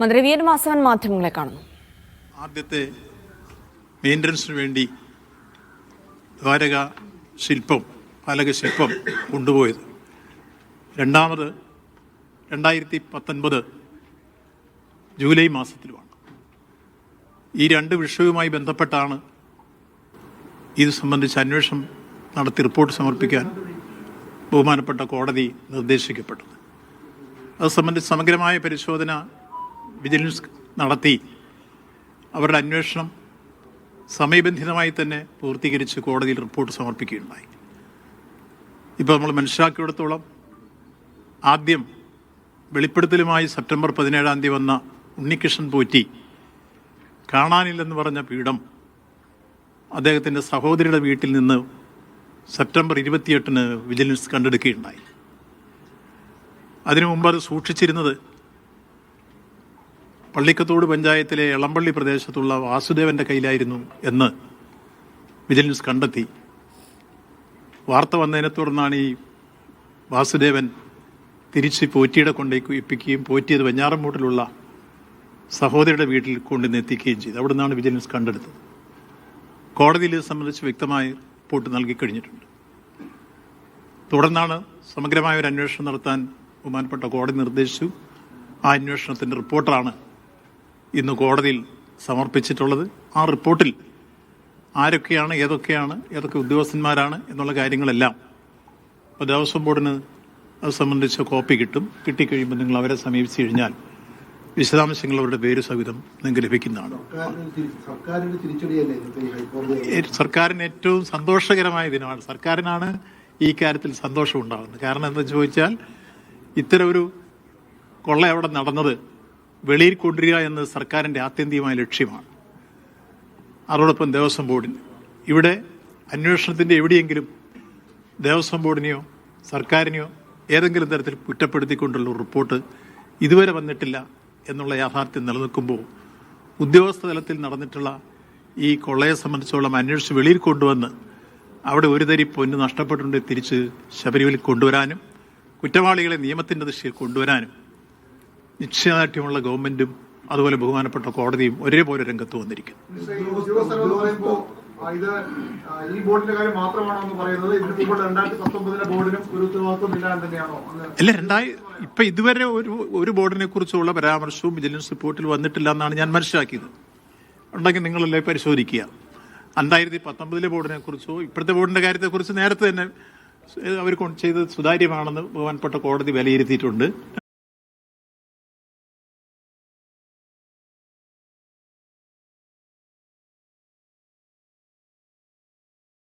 മന്ത്രി V N Vasavan മാധ്യമങ്ങളെ കാണുന്നു. ആദ്യത്തെ മെയിന്റനൻസിന് വേണ്ടി ദ്വാരക ശില്പം പാലക ശില്പം കൊണ്ടുപോയത്. രണ്ടാമത് രണ്ടായിരത്തി പത്തൊൻപത് ജൂലൈ മാസത്തിലുമാണ്. ഈ രണ്ട് വിഷയവുമായി ബന്ധപ്പെട്ടാണ് ഇത് സംബന്ധിച്ച് അന്വേഷണം നടത്തി റിപ്പോർട്ട് സമർപ്പിക്കാൻ ബഹുമാനപ്പെട്ട കോടതി നിർദ്ദേശിക്കപ്പെട്ടത്. അത് സംബന്ധിച്ച് സമഗ്രമായ പരിശോധന വിജിലൻസ് നടത്തി അവരുടെ അന്വേഷണം സമയബന്ധിതമായി തന്നെ പൂർത്തീകരിച്ച് കോടതിയിൽ റിപ്പോർട്ട് സമർപ്പിക്കുകയുണ്ടായി. ഇപ്പോൾ നമ്മൾ മനസ്സിലാക്കിയിടത്തോളം ആദ്യം വെളിപ്പെടുത്തലുമായി സെപ്റ്റംബർ പതിനേഴാം തീയതി വന്ന ഉണ്ണികൃഷ്ണൻ പോറ്റി കാണാനില്ലെന്ന് പറഞ്ഞ പീഠം അദ്ദേഹത്തിന്റെ സഹോദരിയുടെ വീട്ടിൽ നിന്ന് സെപ്റ്റംബർ ഇരുപത്തിയെട്ടിന് വിജിലൻസ് കണ്ടെടുക്കുകയുണ്ടായി. അതിനു മുമ്പ് അത് സൂക്ഷിച്ചിരുന്നത് പള്ളിക്കത്തോട് പഞ്ചായത്തിലെ എളമ്പള്ളി പ്രദേശത്തുള്ള വാസുദേവന്റെ കയ്യിലായിരുന്നു എന്ന് വിജിലൻസ് കണ്ടെത്തി. വാർത്ത വന്നതിനെ തുടർന്നാണ് ഈ വാസുദേവൻ തിരിച്ച് പോറ്റിയുടെ കൊണ്ടേക്ക് എത്തിക്കുകയും പോറ്റിയത് വെഞ്ഞാറമ്പൂട്ടിലുള്ള സഹോദരിയുടെ വീട്ടിൽ കൊണ്ടുവന്ന് എത്തിക്കുകയും ചെയ്തു. അവിടെ നിന്നാണ് വിജിലൻസ് കണ്ടെടുത്തത്. കോടതിയിൽ ഇത് സംബന്ധിച്ച് വ്യക്തമായ റിപ്പോർട്ട് നൽകി കഴിഞ്ഞിട്ടുണ്ട്. തുടർന്നാണ് സമഗ്രമായ ഒരു അന്വേഷണം നടത്താൻ ബഹുമാനപ്പെട്ട കോടതി നിർദ്ദേശിച്ചു. ആ അന്വേഷണത്തിന്റെ റിപ്പോർട്ടാണ് ഇന്ന് കോടതിയിൽ സമർപ്പിച്ചിട്ടുള്ളത് ആ റിപ്പോർട്ടിൽ ആരൊക്കെയാണ് ഏതൊക്കെയാണ് ഏതൊക്കെ ഉദ്യോഗസ്ഥന്മാരാണ് എന്നുള്ള കാര്യങ്ങളെല്ലാം ഇപ്പോൾ ദേവസ്വം ബോർഡിന് അത് സംബന്ധിച്ച കോപ്പി കിട്ടും. കിട്ടിക്കഴിയുമ്പോൾ നിങ്ങൾ അവരെ സമീപിച്ചു കഴിഞ്ഞാൽ വിശദാംശങ്ങൾ അവരുടെ പേര് സഹിതം നിങ്ങൾക്ക് ലഭിക്കുന്നതാണ്. സർക്കാരിന് ഏറ്റവും സന്തോഷകരമായ ദിനമാണ്. സർക്കാരിനാണ് ഈ കാര്യത്തിൽ സന്തോഷം ഉണ്ടാകുന്നത് കാരണം എന്താ ചോദിച്ചാൽ ഇത്തരം ഒരു കൊള്ള നടന്നത് വെളിയിൽ കൊണ്ടുവരിക എന്നത് സർക്കാരിന്റെ ആത്യന്തികമായ ലക്ഷ്യമാണ്. അതോടൊപ്പം ദേവസ്വം ബോർഡിന്. ഇവിടെ അന്വേഷണത്തിന്റെ എവിടെയെങ്കിലും ദേവസ്വം ബോർഡിനെയോ സർക്കാരിനെയോ ഏതെങ്കിലും തരത്തിൽ കുറ്റപ്പെടുത്തിക്കൊണ്ടുള്ള റിപ്പോർട്ട് ഇതുവരെ വന്നിട്ടില്ല എന്നുള്ള യാഥാർത്ഥ്യം നിലനിൽക്കുമ്പോൾ ഉദ്യോഗസ്ഥ തലത്തിൽ നടന്നിട്ടുള്ള ഈ കൊള്ളയെ സംബന്ധിച്ചോളം അന്വേഷിച്ച് വെളിയിൽ കൊണ്ടുവന്ന് അവിടെ ഒരു തരി പൊന്ന് നഷ്ടപ്പെട്ടുണ്ടെങ്കിൽ തിരിച്ച് ശബരിമലയിൽ കൊണ്ടുവരാനും കുറ്റവാളികളെ നിയമത്തിന്റെ ദിശയിൽ കൊണ്ടുവരാനും നിശ്ചയദാർഢ്യമുള്ള ഗവൺമെന്റും അതുപോലെ ബഹുമാനപ്പെട്ട കോടതിയും ഒരേപോലെ രംഗത്ത് വന്നിരിക്കുന്നു. ഇത് ഈ ബോർഡിന്റെ കാര്യം മാത്രമാണോ പറയുന്നത്? ഇതിന് മുമ്പ് രണ്ടായിരത്തി പത്തൊമ്പതിലെ ബോർഡിനും ഒരു ഉത്തരവാദിത്വം ഇല്ല തന്നെയാണോ? അല്ല രണ്ടായി ഇപ്പൊ ഇതുവരെ ഒരു ഒരു ബോർഡിനെ കുറിച്ചുള്ള പരാമർശവും വിജിലൻസ് റിപ്പോർട്ടിൽ വന്നിട്ടില്ല എന്നാണ് ഞാൻ മനസ്സിലാക്കിയത്. ഉണ്ടെങ്കിൽ നിങ്ങളല്ലേ പരിശോധിക്കുക. രണ്ടായിരത്തി പത്തൊമ്പതിലെ ബോർഡിനെ കുറിച്ചോ ഇപ്പോഴത്തെ ബോർഡിന്റെ കാര്യത്തെക്കുറിച്ച് നേരത്തെ തന്നെ അവർ ചെയ്തത് സുതാര്യമാണെന്ന് ബഹുമാനപ്പെട്ട കോടതി വിലയിരുത്തിയിട്ടുണ്ട്.